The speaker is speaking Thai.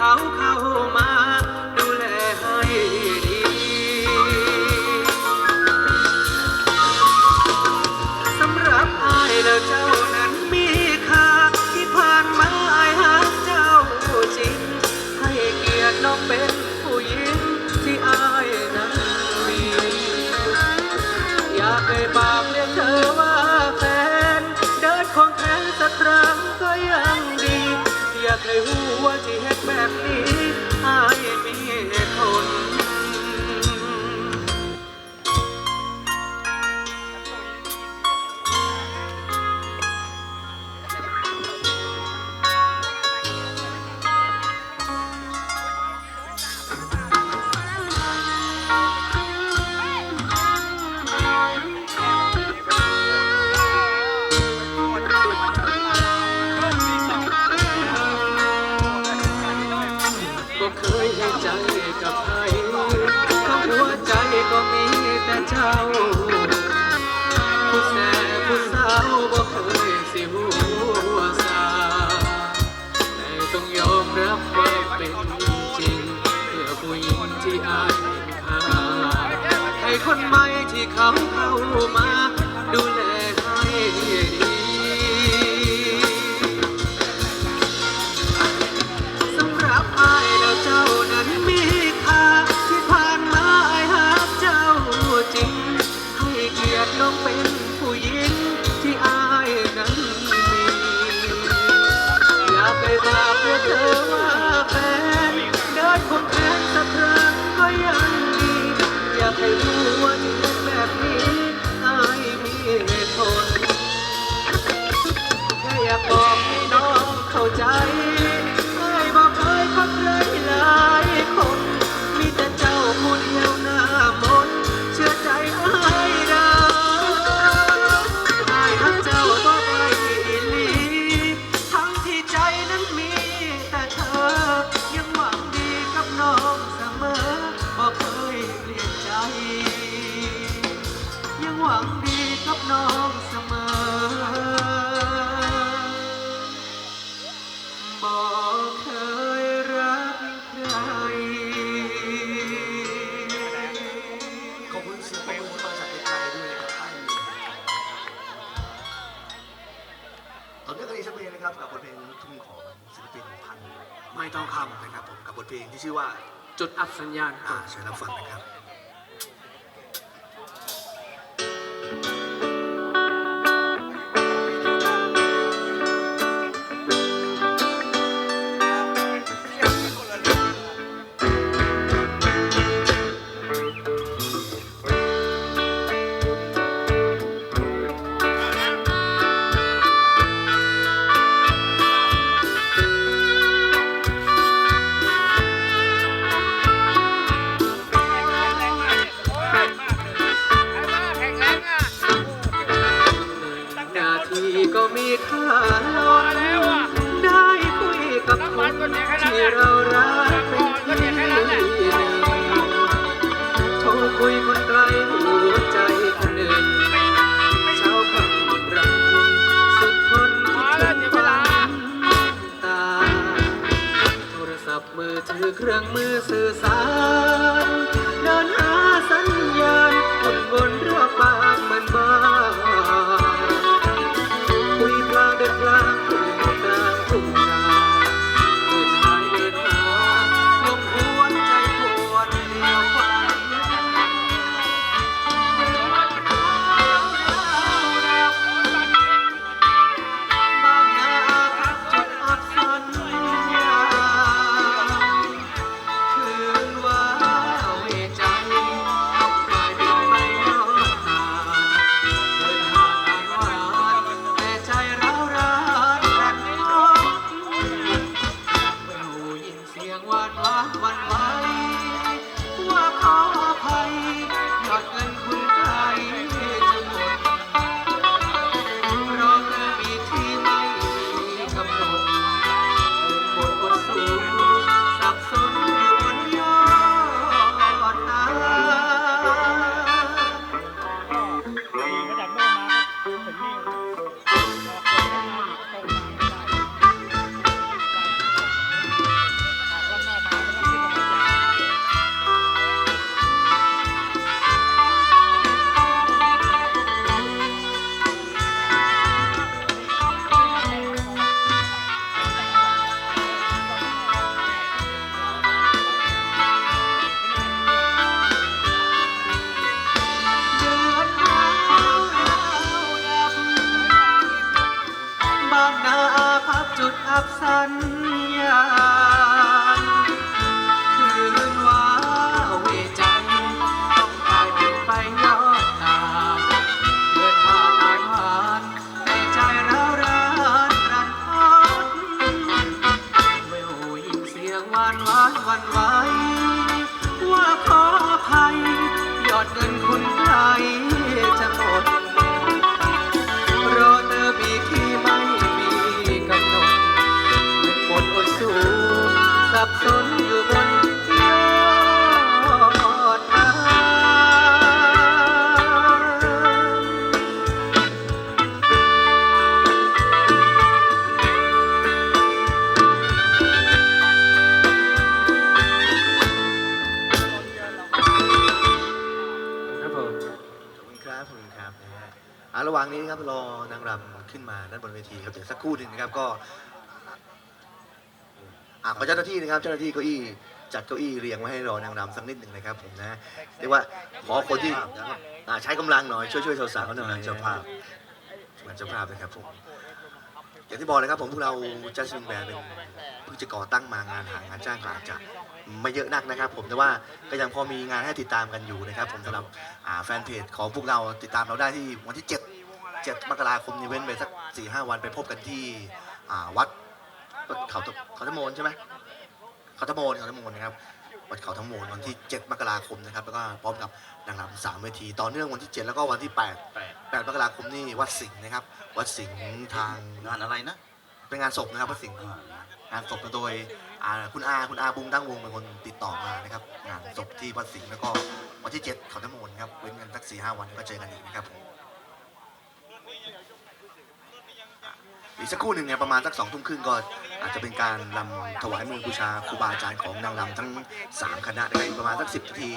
好好。 ผู้แสผู้สวบ่เคยสิหัวซาแต่ต้องยอมรับว่าเป็นจริงเพื่อผู้หญิงที่อายค่าให้คนใหม่ที่เขาเข้ามา ที่อายนั้นมีอย่าไปบอกเพื่เธอว่าแฟนเดินคนแค้นสักครั้งก็ยังดี อยากให้รู้ว่า หวังดีกับน้องเสมอ บอกเคยรักใคร ขอบคุณเสียงปรบมือมาจากไกลๆด้วยนะครับท่ตอนนี้กันอีสักเพลงนะครับกับบทเพลงทุ่งของศิลปินพันธ์ไม่ต้องคำนะครับผมกับบทเพลงที่ชื่อว่าจุดอับสัญญาณอ่ารัเชิญรับฟังนะครับ สื่อสารเดินหาสัญญาณวนวนรอบบ้านเหมือนบ้าน บางนาอาพับจุดอับสัญญาคืนว้าเวจันต้องตายเป็ไปยอดตาเดือนานผ่านผ่ใจเรารานรันทดเมื่อินเสียงวานวานวานวาน อะระหว่างนี้ครับรอนางรำขึ้นมาด้านบนเวทีครับเดี๋ยวสักครู่หนึ่งนะครับก็อะขอเจ้าหน้าที่นะครับ เจ้าหน้าที่เก้าอี้จัดเก้าอี้เรียงไว้ให้รอนางรำสักนิดหนึ่งนะครับผมนะเรียกว่าขอคนที่อะใช้กำลังหน่อยช่วยช่วยสาวๆหน่อยเจ้าภาพเหมือนเจ้าภาพนะครับผมอย่างที่บอกนะครับผมพวกเราจัสมินแบร์เป็นเพิ่งจะก่อตั้งมางานหางานจ้างก็อาจจะ ไม่เยอะนักนะครับ ผมแต่ว่าก็ยังพอมีงานให้ติดตามกันอยู่นะครับ ผมสำหรับแฟนเพจของพวกเราติดตามเราได้ที่วันที่ 7 7 มกราคมนี้เว้นไปสัก4 5วันไปพบกันที่วัดเขาเขาตะโมนใช่ไหมเขาตะโมนเขาตะโมนนะครับวัดเขาตะโมนวันที่ 7 มกราคมนะครับแล้วก็พร้อมกับนางรำสามเวทีต่อเนื่องวันที่ 7 แล้วก็วันที่ 8 8มกราคมนี่วัดสิงห์นะครับ วัดสิงห์ทางงานอะไรนะ เป็นงานศพนะครับวัดสิงห์งานศพโดยคุณอาคุณอาบุ้งตั้งวงเป็นคนติดต่อมานะครับงานศพที่วัดสิงห์แล้วก็วันที่ 7เขาตะโมนครับเว้นกันสักสี่ห้าวันก็เจอกันอีกนะครับผมอีกสักครู่หนึ่งเนี่ยประมาณสักสองทุ่มครึ่งก็อาจจะเป็นการลำถวายมือบูชาครูบาอาจารย์ของนางรำทั้ง 3 คณะนะครับประมาณสักสิบนาที